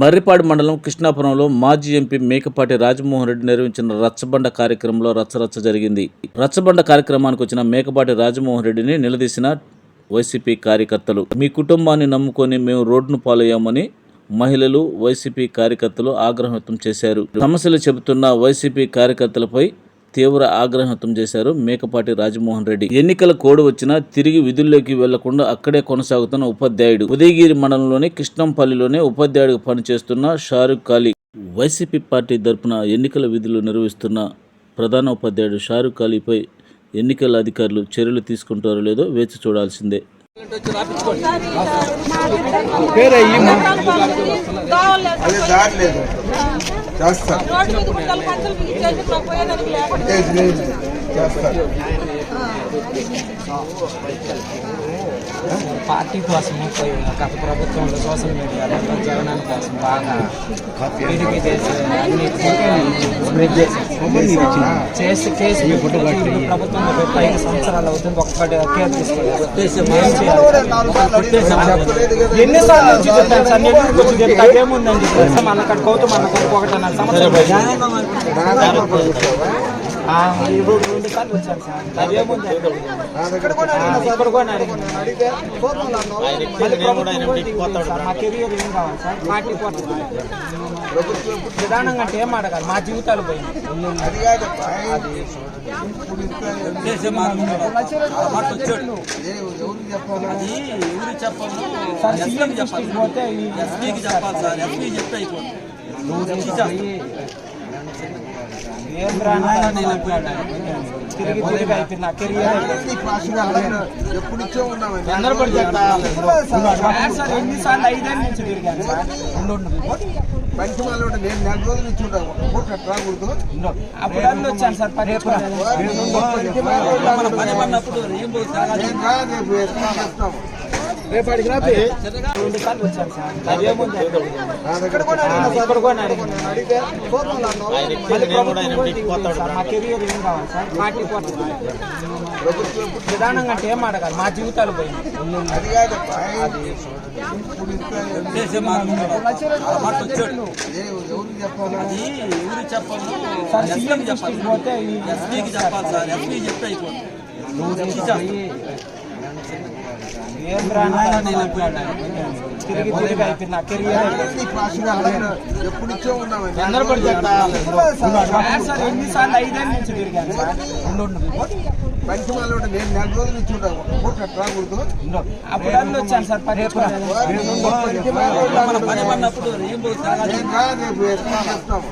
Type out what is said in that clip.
మర్రిపాడు మండలం కృష్ణాపురంలో మాజీ ఎంపీ మేకపాటి రాజమోహన్ రెడ్డి నిర్వహించిన రచ్చబండ కార్యక్రమంలో రచ్చరచ్చ జరిగింది. రచ్చబండ కార్యక్రమానికి వచ్చిన మేకపాటి రాజమోహన్ రెడ్డిని నిలదీసిన వైసీపీ కార్యకర్తలు మీ కుటుంబాన్ని నమ్ముకొని మేము రోడ్డును పాలయ్యామని మహిళలు వైసీపీ కార్యకర్తలు ఆగ్రహం వ్యక్తం చేశారు. సమస్యలు చెబుతున్న వైసీపీ కార్యకర్తలపై తీవ్ర ఆగ్రహం వ్యక్తం చేశారు మేకపాటి రాజమోహన్ రెడ్డి. ఎన్నికల కోడ్ వచ్చినా తిరిగి విధుల్లోకి వెళ్ళకుండా అక్కడే కొనసాగుతున్న ఉపాధ్యాయుడు. ఉదయగిరి మండలంలోని కృష్ణంపల్లిలోనే ఉపాధ్యాయుడిగా పనిచేస్తున్న షారుఖ్ అలీ వైసీపీ పార్టీ తరపున ఎన్నికల విధులు నిర్వహిస్తున్న ప్రధాన ఉపాధ్యాయుడు షారుఖ్ అలీపై ఎన్నికల అధికారులు చర్యలు తీసుకుంటారో లేదో వేచి చూడాల్సిందే. లేదు. చేస్తారు. చేస్తారు పార్టీ కోసం పోయి గత ప్రభుత్వంలో సోషల్ మీడియాలో జగనాన్ని కోసం బాగా చేసి చేశారు. చేసి కేసు ఐదు సంవత్సరాలు అవుతుంది ఒక్కటి కేర్ చేయాలి? ఎన్నిసార్లు వచ్చి చెప్పాను సార్? నేను వచ్చి ఏముందని మన కొడుకు సంవత్సరం రెండు సార్లు వచ్చాను సార్. అదేముంది నా దగ్గర ఆ, ఇక్కడ కూడా అడిగాను. మళ్ళీ ప్రభుత్వం కూడా దిగుతుంది సార్. మా కెరియర్ ఏం కావాలి సార్? పార్టీ కోసం విధానంగా అంటే ఏం అడగాలి? మా జీవితాలు పోయింది అది ఏ- ఎవరికి చెప్పాలి? సార్. సీఎం దృష్టికి పోతే ఏం ఎప్పుడు ఎన్నిసార్లు ఐదేళ్ళ నుంచి తిరిగాను సార్ మంచి వాళ్ళు నేను నెల ఉంటాను పూట రాకూడదు అప్పుడు వచ్చాను సార్ పని మంచి వాళ్ళు ఉండాలి. నేను రా, రేపు అంటే ఏం అడగాలి? మా జీవితాలు పోయింది ఎవరికి చెప్పాలి? సార్ సీఎం దృష్టికి పోతే ఎన్నిసార్లు ఐదేళ్ళ నుంచి తిరిగాను మంచి వాళ్ళు నేను నెల రోజులు ఉంటాను పూట రాకూడదు అప్పుడు వచ్చాను సార్ రేపు. చెప్తాము